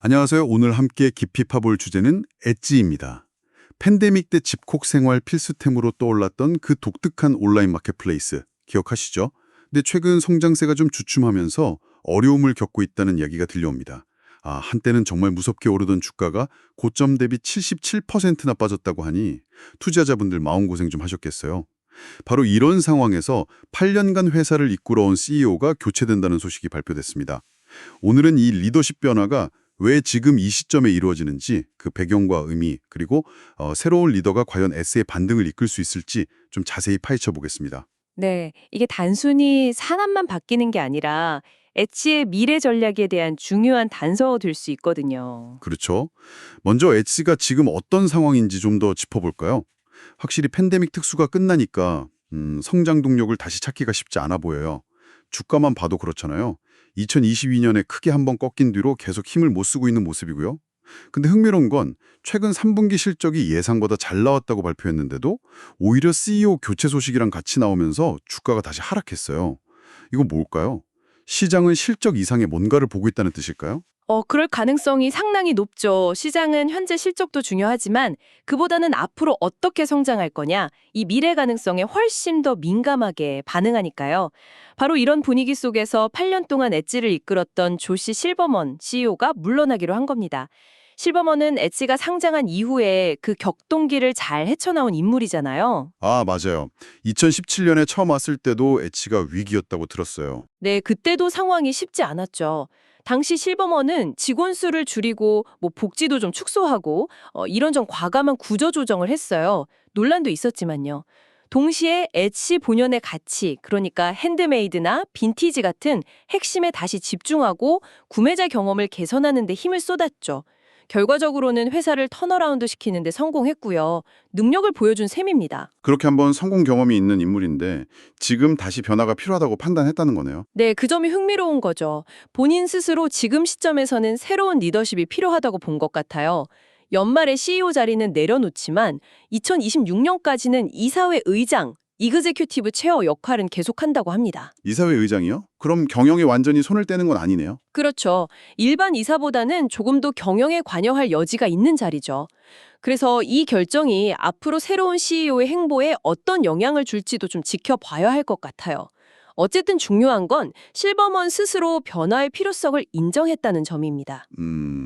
안녕하세요. 오늘 함께 깊이 파볼 주제는 엣지입니다. 팬데믹 때 집콕 생활 필수템으로 떠올랐던 그 독특한 온라인 마켓플레이스 기억하시죠? 근데 최근 성장세가 좀 주춤하면서 어려움을 겪고 있다는 이야기가 들려옵니다. 아, 한때는 정말 무섭게 오르던 주가가 고점 대비 77%나 빠졌다고 하니 투자자분들 마음고생 좀 하셨겠어요. 바로 이런 상황에서 8년간 회사를 이끌어온 CEO가 교체된다는 소식이 발표됐습니다. 오늘은 이 리더십 변화가 왜 지금 이 시점에 이루어지는지 그 배경과 의미 그리고 어, 새로운 리더가 과연 S의 반등을 이끌 수 있을지 좀 자세히 파헤쳐 보겠습니다. 네, 이게 단순히 산업만 바뀌는 게 아니라 엣지의 미래 전략에 대한 중요한 단서가 될 수 있거든요. 그렇죠. 먼저 엣지가 지금 어떤 상황인지 좀 더 짚어볼까요? 확실히 팬데믹 특수가 끝나니까 음, 성장 동력을 다시 찾기가 쉽지 않아 보여요. 주가만 봐도 그렇잖아요. 2022년에 크게 한 번 꺾인 뒤로 계속 힘을 못 쓰고 있는 모습이고요. 근데 흥미로운 건 최근 3분기 실적이 예상보다 잘 나왔다고 발표했는데도 오히려 CEO 교체 소식이랑 같이 나오면서 주가가 다시 하락했어요. 이거 뭘까요? 시장은 실적 이상의 뭔가를 보고 있다는 뜻일까요? 어, 그럴 가능성이 상당히 높죠. 시장은 현재 실적도 중요하지만 그보다는 앞으로 어떻게 성장할 거냐, 이 미래 가능성에 훨씬 더 민감하게 반응하니까요. 바로 이런 분위기 속에서 8년 동안 엣지를 이끌었던 조시 실버먼 CEO가 물러나기로 한 겁니다. 실버먼은 엣지가 상장한 이후에 그 격동기를 잘 헤쳐나온 인물이잖아요. 아, 맞아요. 2017년에 처음 왔을 때도 엣지가 위기였다고 들었어요. 네, 그때도 상황이 쉽지 않았죠. 당시 실버먼은 직원 수를 줄이고 뭐 복지도 좀 축소하고 어, 이런저런 과감한 구조 조정을 했어요. 논란도 있었지만요. 동시에 엣시 본연의 가치, 그러니까 핸드메이드나 빈티지 같은 핵심에 다시 집중하고 구매자 경험을 개선하는 데 힘을 쏟았죠. 결과적으로는 회사를 턴어라운드 시키는 데 성공했고요. 능력을 보여준 셈입니다. 그렇게 한번 성공 경험이 있는 인물인데 지금 다시 변화가 필요하다고 판단했다는 거네요. 네, 그 점이 흥미로운 거죠. 본인 스스로 지금 시점에서는 새로운 리더십이 필요하다고 본 것 같아요. 연말에 CEO 자리는 내려놓지만 2026년까지는 이사회 의장, 이그제큐티브 체어 역할은 계속한다고 합니다. 이사회 의장이요? 그럼 경영에 완전히 손을 떼는 건 아니네요. 그렇죠. 일반 이사보다는 조금 더 경영에 관여할 여지가 있는 자리죠. 그래서 이 결정이 앞으로 새로운 CEO의 행보에 어떤 영향을 줄지도 좀 지켜봐야 할 것 같아요. 어쨌든 중요한 건 실버먼 스스로 변화의 필요성을 인정했다는 점입니다. 음,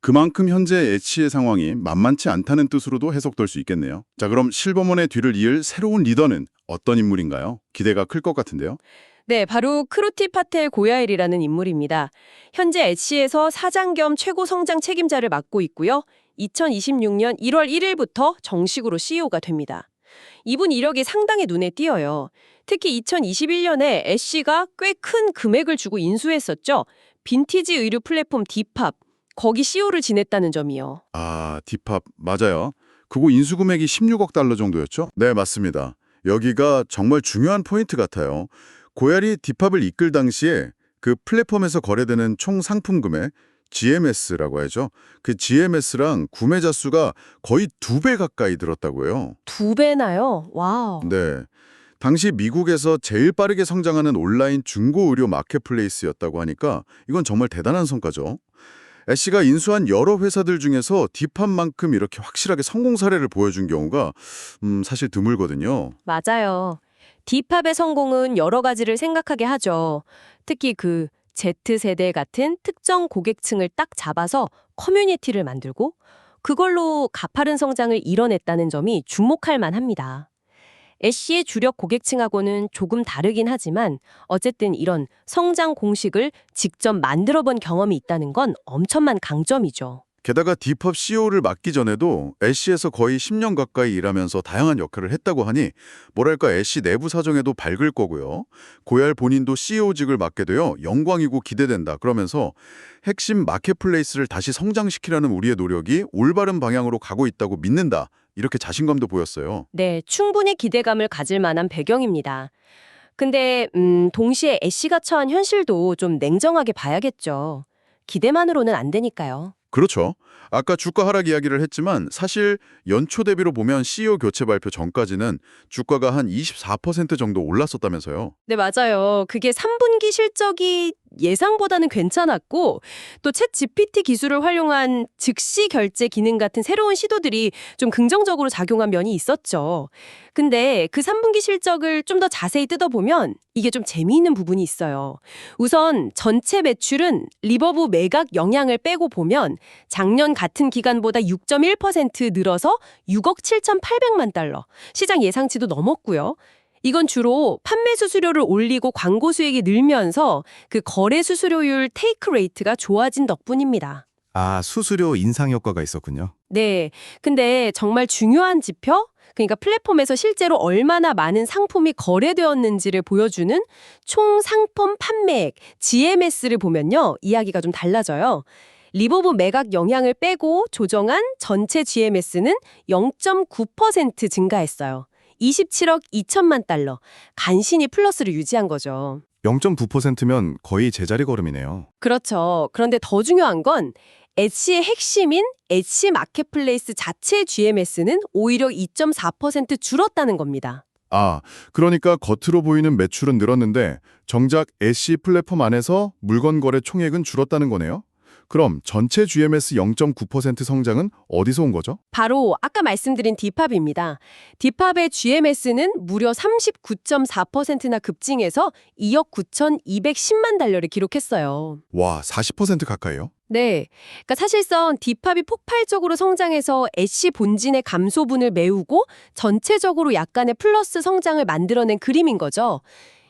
그만큼 현재 엣지의 상황이 만만치 않다는 뜻으로도 해석될 수 있겠네요. 자, 그럼 실버먼의 뒤를 이을 새로운 리더는 어떤 인물인가요? 기대가 클 것 같은데요. 네, 바로 크루티 파텔 고야일이라는 인물입니다. 현재 엣시에서 사장 겸 최고 성장 책임자를 맡고 있고요. 2026년 1월 1일부터 정식으로 CEO가 됩니다. 이분 이력이 상당히 눈에 띄어요. 특히 2021년에 애쉬가 꽤 큰 금액을 주고 인수했었죠. 빈티지 의류 플랫폼 디팝. 거기 CEO를 지냈다는 점이요. 아, 디팝 맞아요. 그거 인수 금액이 16억 달러 정도였죠? 네, 맞습니다. 여기가 정말 중요한 포인트 같아요. 고야리 디팝을 이끌 당시에 그 플랫폼에서 거래되는 총 상품 금액 GMS라고 하죠. 그 GMS랑 구매자 수가 거의 두 배 가까이 들었다고요. 두 배나요? 와우. 네. 당시 미국에서 제일 빠르게 성장하는 온라인 중고 의료 마켓플레이스였다고 하니까 이건 정말 대단한 성과죠. 애쉬가 인수한 여러 회사들 중에서 디팝만큼 이렇게 확실하게 성공 사례를 보여준 경우가 음, 사실 드물거든요. 맞아요. 디팝의 성공은 여러 가지를 생각하게 하죠. 특히 그 Z세대 같은 특정 고객층을 딱 잡아서 커뮤니티를 만들고 그걸로 가파른 성장을 이뤄냈다는 점이 주목할 만합니다. 애쉬의 주력 고객층하고는 조금 다르긴 하지만 어쨌든 이런 성장 공식을 직접 만들어 본 경험이 있다는 건 엄청난 강점이죠. 게다가 디팝 CEO를 맡기 전에도 애쉬에서 거의 10년 가까이 일하면서 다양한 역할을 했다고 하니 뭐랄까 애쉬 내부 사정에도 밝을 거고요. 고얄 본인도 CEO직을 맡게 되어 영광이고 기대된다. 그러면서 핵심 마켓플레이스를 다시 성장시키려는 우리의 노력이 올바른 방향으로 가고 있다고 믿는다. 이렇게 자신감도 보였어요. 네, 충분히 기대감을 가질 만한 배경입니다. 근데 음, 동시에 애쉬가 처한 현실도 좀 냉정하게 봐야겠죠. 기대만으로는 안 되니까요. 그렇죠. 아까 주가 하락 이야기를 했지만 사실 연초 대비로 보면 CEO 교체 발표 전까지는 주가가 한 24% 정도 올랐었다면서요. 네, 맞아요. 그게 3분기 실적이 예상보다는 괜찮았고 또 챗 GPT 기술을 활용한 즉시 결제 기능 같은 새로운 시도들이 좀 긍정적으로 작용한 면이 있었죠. 근데 그 3분기 실적을 좀 더 자세히 뜯어보면 이게 좀 재미있는 부분이 있어요. 우선 전체 매출은 리버브 매각 영향을 빼고 보면 작년 같은 기간보다 6.1% 늘어서 6억 7,800만 달러. 시장 예상치도 넘었고요. 이건 주로 판매 수수료를 올리고 광고 수익이 늘면서 그 거래 수수료율 테이크 레이트가 좋아진 덕분입니다. 아, 수수료 인상 효과가 있었군요. 네. 근데 정말 중요한 지표? 그러니까 플랫폼에서 실제로 얼마나 많은 상품이 거래되었는지를 보여주는 총 상품 판매액, GMS를 보면요. 이야기가 좀 달라져요. 리버브 매각 영향을 빼고 조정한 전체 GMS는 0.9% 증가했어요. 27억 2천만 달러. 간신히 플러스를 유지한 거죠. 0.9%면 거의 제자리 걸음이네요. 그렇죠. 그런데 더 중요한 건 엣시의 핵심인 엣시 마켓플레이스 자체 GMS는 오히려 2.4% 줄었다는 겁니다. 아, 그러니까 겉으로 보이는 매출은 늘었는데 정작 애쉬 플랫폼 안에서 물건 거래 총액은 줄었다는 거네요. 그럼 전체 GMS 0.9% 성장은 어디서 온 거죠? 바로 아까 말씀드린 디팝입니다. 디팝의 GMS는 무려 39.4%나 급증해서 2억 9,210만 달러를 기록했어요. 와, 40% 가까이요? 네. 그러니까 사실상 디팝이 폭발적으로 성장해서 애쉬 본진의 감소분을 메우고 전체적으로 약간의 플러스 성장을 만들어낸 그림인 거죠.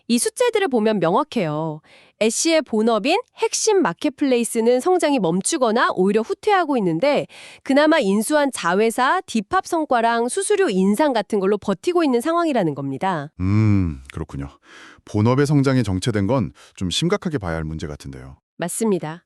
이 숫자들을 보면 명확해요. 애쉬의 본업인 핵심 마켓플레이스는 성장이 멈추거나 오히려 후퇴하고 있는데 그나마 인수한 자회사 디팝 성과랑 수수료 인상 같은 걸로 버티고 있는 상황이라는 겁니다. 음, 그렇군요. 본업의 성장이 정체된 건 좀 심각하게 봐야 할 문제 같은데요. 맞습니다.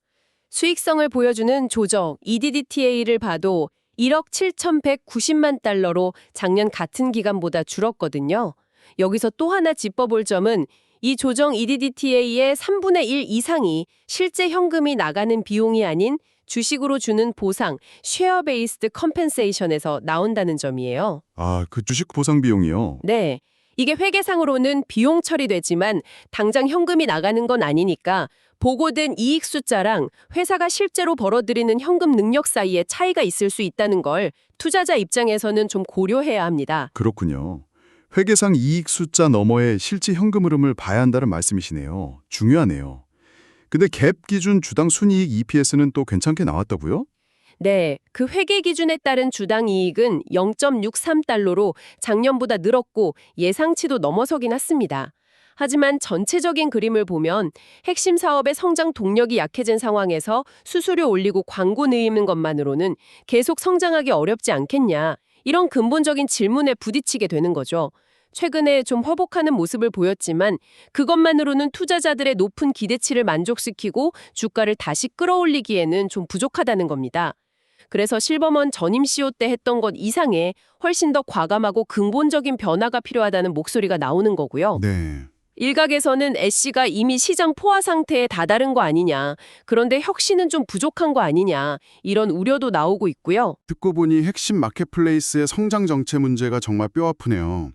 수익성을 보여주는 조정 EDDTA를 봐도 1억 7,190만 달러로 작년 같은 기간보다 줄었거든요. 여기서 또 하나 짚어볼 점은 이 조정 EDDTA의 3분의 1 이상이 실제 현금이 나가는 비용이 아닌 주식으로 주는 보상, 쉐어 베이스드 컴펜세이션에서 나온다는 점이에요. 아, 그 주식 보상 비용이요. 네. 이게 회계상으로는 비용 처리되지만 당장 현금이 나가는 건 아니니까 보고된 이익 숫자랑 회사가 실제로 벌어들이는 현금 능력 사이에 차이가 있을 수 있다는 걸 투자자 입장에서는 좀 고려해야 합니다. 그렇군요. 회계상 이익 숫자 너머의 실제 현금 흐름을 봐야 한다는 말씀이시네요. 중요하네요. 근데 갭 기준 주당 순이익 EPS는 또 괜찮게 나왔다고요? 네, 그 회계 기준에 따른 주당 이익은 0.63달러로 작년보다 늘었고 예상치도 넘어서긴 했습니다. 하지만 전체적인 그림을 보면 핵심 사업의 성장 동력이 약해진 상황에서 수수료 올리고 광고 늘리는 것만으로는 계속 성장하기 어렵지 않겠냐. 이런 근본적인 질문에 부딪히게 되는 거죠. 최근에 좀 회복하는 모습을 보였지만 그것만으로는 투자자들의 높은 기대치를 만족시키고 주가를 다시 끌어올리기에는 좀 부족하다는 겁니다. 그래서 실버먼 전임 CEO 때 했던 것 이상의 훨씬 더 과감하고 근본적인 변화가 필요하다는 목소리가 나오는 거고요. 네. 일각에서는 애쉬가 이미 시장 포화 상태에 다다른 거 아니냐. 그런데 혁신은 좀 부족한 거 아니냐. 이런 우려도 나오고 있고요. 듣고 보니 핵심 마켓플레이스의 성장 정체 문제가 정말 뼈아프네요.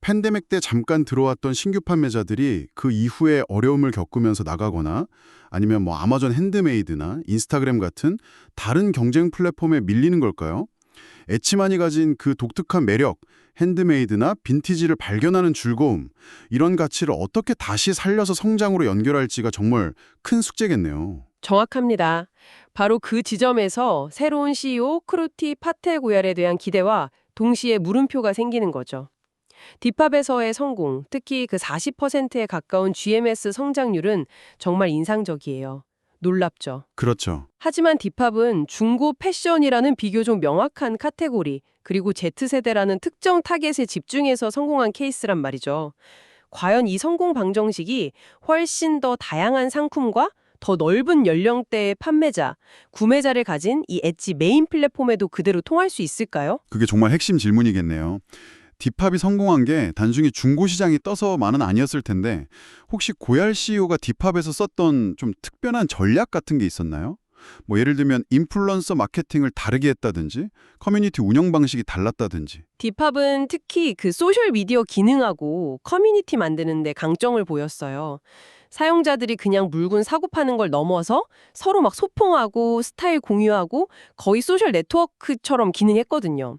팬데믹 때 잠깐 들어왔던 신규 판매자들이 그 이후에 어려움을 겪으면서 나가거나 아니면 뭐 아마존 핸드메이드나 인스타그램 같은 다른 경쟁 플랫폼에 밀리는 걸까요? 에치만이 가진 그 독특한 매력, 핸드메이드나 빈티지를 발견하는 즐거움, 이런 가치를 어떻게 다시 살려서 성장으로 연결할지가 정말 큰 숙제겠네요. 정확합니다. 바로 그 지점에서 새로운 CEO 크루티 파텔고얄에 대한 기대와 동시에 물음표가 생기는 거죠. 디팝에서의 성공, 특히 그 40%에 가까운 GMS 성장률은 정말 인상적이에요. 놀랍죠. 그렇죠. 하지만 디팝은 중고 패션이라는 비교적 명확한 카테고리, 그리고 Z세대라는 특정 타겟에 집중해서 성공한 케이스란 말이죠. 과연 이 성공 방정식이 훨씬 더 다양한 상품과 더 넓은 연령대의 판매자, 구매자를 가진 이 엣지 메인 플랫폼에도 그대로 통할 수 있을까요? 그게 정말 핵심 질문이겠네요. 디팝이 성공한 게 단순히 중고 시장이 떠서만은 아니었을 텐데 혹시 고얄 CEO가 디팝에서 썼던 좀 특별한 전략 같은 게 있었나요? 뭐 예를 들면 인플루언서 마케팅을 다르게 했다든지 커뮤니티 운영 방식이 달랐다든지 디팝은 특히 그 소셜 미디어 기능하고 커뮤니티 만드는 데 강점을 보였어요. 사용자들이 그냥 물건 사고 파는 걸 넘어서 서로 막 소통하고 스타일 공유하고 거의 소셜 네트워크처럼 기능했거든요.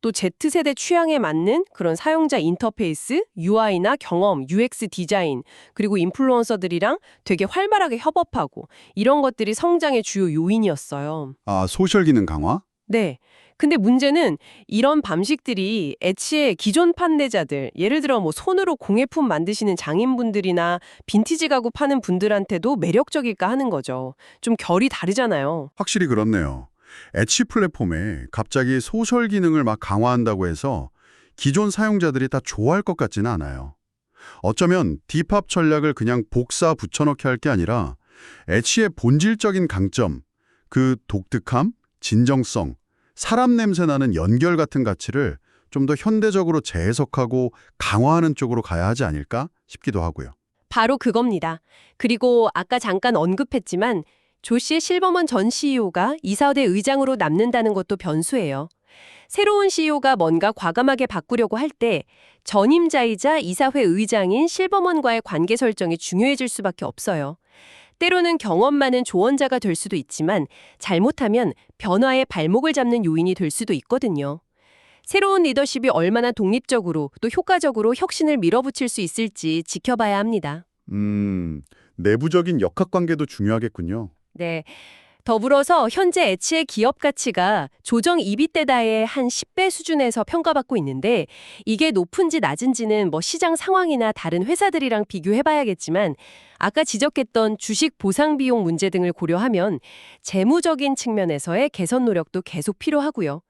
또 Z세대 취향에 맞는 그런 사용자 인터페이스, UI나 경험, UX 디자인, 그리고 인플루언서들이랑 되게 활발하게 협업하고 이런 것들이 성장의 주요 요인이었어요. 아, 소셜 기능 강화? 네. 근데 문제는 이런 방식들이 엣지의 기존 판매자들, 예를 들어 뭐 손으로 공예품 만드시는 장인분들이나 빈티지 가구 파는 분들한테도 매력적일까 하는 거죠. 좀 결이 다르잖아요. 확실히 그렇네요. 엣지 플랫폼에 갑자기 소셜 기능을 막 강화한다고 해서 기존 사용자들이 다 좋아할 것 같지는 않아요. 어쩌면 디팝 전략을 그냥 복사 붙여넣기 할 게 아니라 엣지의 본질적인 강점, 그 독특함, 진정성, 사람 냄새 나는 연결 같은 가치를 좀 더 현대적으로 재해석하고 강화하는 쪽으로 가야 하지 않을까 싶기도 하고요. 바로 그겁니다. 그리고 아까 잠깐 언급했지만 조 씨의 실버먼 전 CEO가 이사회 의장으로 남는다는 것도 변수예요. 새로운 CEO가 뭔가 과감하게 바꾸려고 할 때 전임자이자 이사회 의장인 실버먼과의 관계 설정이 중요해질 수밖에 없어요. 때로는 경험 많은 조언자가 될 수도 있지만 잘못하면 변화의 발목을 잡는 요인이 될 수도 있거든요. 새로운 리더십이 얼마나 독립적으로 또 효과적으로 혁신을 밀어붙일 수 있을지 지켜봐야 합니다. 음, 내부적인 역학관계도 중요하겠군요. 네. 더불어서 현재 엣지의 기업 가치가 조정 이비대다의 한 10배 수준에서 평가받고 있는데 이게 높은지 낮은지는 뭐 시장 상황이나 다른 회사들이랑 비교해봐야겠지만 아까 지적했던 주식 보상 비용 문제 등을 고려하면 재무적인 측면에서의 개선 노력도 계속 필요하고요.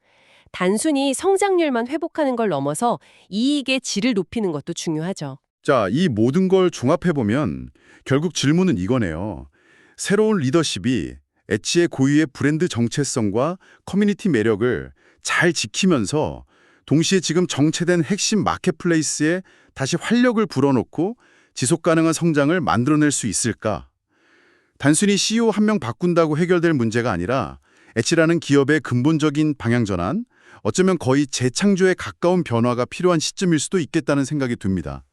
단순히 성장률만 회복하는 걸 넘어서 이익의 질을 높이는 것도 중요하죠. 자, 이 모든 걸 종합해보면 결국 질문은 이거네요. 새로운 리더십이 엣지의 고유의 브랜드 정체성과 커뮤니티 매력을 잘 지키면서 동시에 지금 정체된 핵심 마켓플레이스에 다시 활력을 불어넣고 지속 가능한 성장을 만들어낼 수 있을까? 단순히 CEO 한 명 바꾼다고 해결될 문제가 아니라 엣지라는 기업의 근본적인 방향 전환, 어쩌면 거의 재창조에 가까운 변화가 필요한 시점일 수도 있겠다는 생각이 듭니다.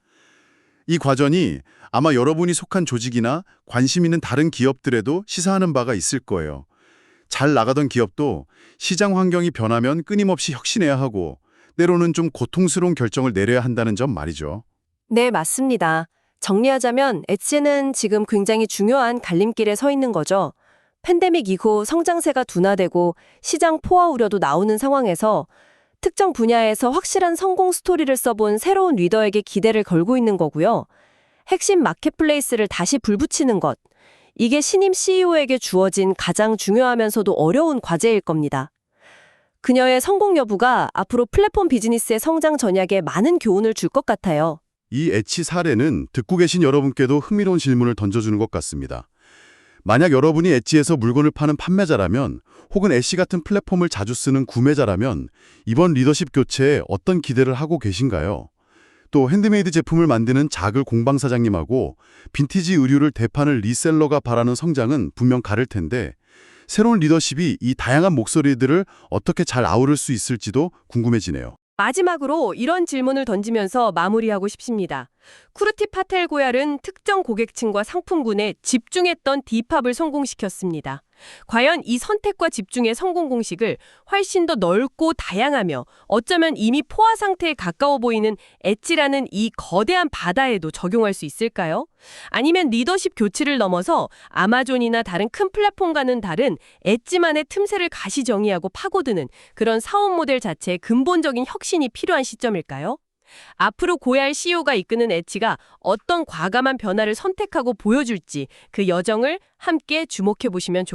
이 과정이 아마 여러분이 속한 조직이나 관심 있는 다른 기업들에도 시사하는 바가 있을 거예요. 잘 나가던 기업도 시장 환경이 변하면 끊임없이 혁신해야 하고 때로는 좀 고통스러운 결정을 내려야 한다는 점 말이죠. 네, 맞습니다. 정리하자면 엣지는 지금 굉장히 중요한 갈림길에 서 있는 거죠. 팬데믹 이후 성장세가 둔화되고 시장 포화 우려도 나오는 상황에서 특정 분야에서 확실한 성공 스토리를 써본 새로운 리더에게 기대를 걸고 있는 거고요. 핵심 마켓플레이스를 다시 불붙이는 것. 이게 신임 CEO에게 주어진 가장 중요하면서도 어려운 과제일 겁니다. 그녀의 성공 여부가 앞으로 플랫폼 비즈니스의 성장 전략에 많은 교훈을 줄 것 같아요. 이 엣지 사례는 듣고 계신 여러분께도 흥미로운 질문을 던져주는 것 같습니다. 만약 여러분이 엣지에서 물건을 파는 판매자라면 혹은 엣시 같은 플랫폼을 자주 쓰는 구매자라면 이번 리더십 교체에 어떤 기대를 하고 계신가요? 또 핸드메이드 제품을 만드는 작을 공방 사장님하고 빈티지 의류를 대파는 리셀러가 바라는 성장은 분명 다를 텐데 새로운 리더십이 이 다양한 목소리들을 어떻게 잘 아우를 수 있을지도 궁금해지네요. 마지막으로 이런 질문을 던지면서 마무리하고 싶습니다. 쿠르티 파텔 고얄은 특정 고객층과 상품군에 집중했던 디팝을 성공시켰습니다. 과연 이 선택과 집중의 성공 공식을 훨씬 더 넓고 다양하며 어쩌면 이미 포화 상태에 가까워 보이는 엣지라는 이 거대한 바다에도 적용할 수 있을까요? 아니면 리더십 교체를 넘어서 아마존이나 다른 큰 플랫폼과는 다른 엣지만의 틈새를 가시 정의하고 파고드는 그런 사업 모델 자체의 근본적인 혁신이 필요한 시점일까요? 앞으로 고얄 CEO가 이끄는 엣지가 어떤 과감한 변화를 선택하고 보여줄지 그 여정을 함께 주목해 보시면 좋겠습니다.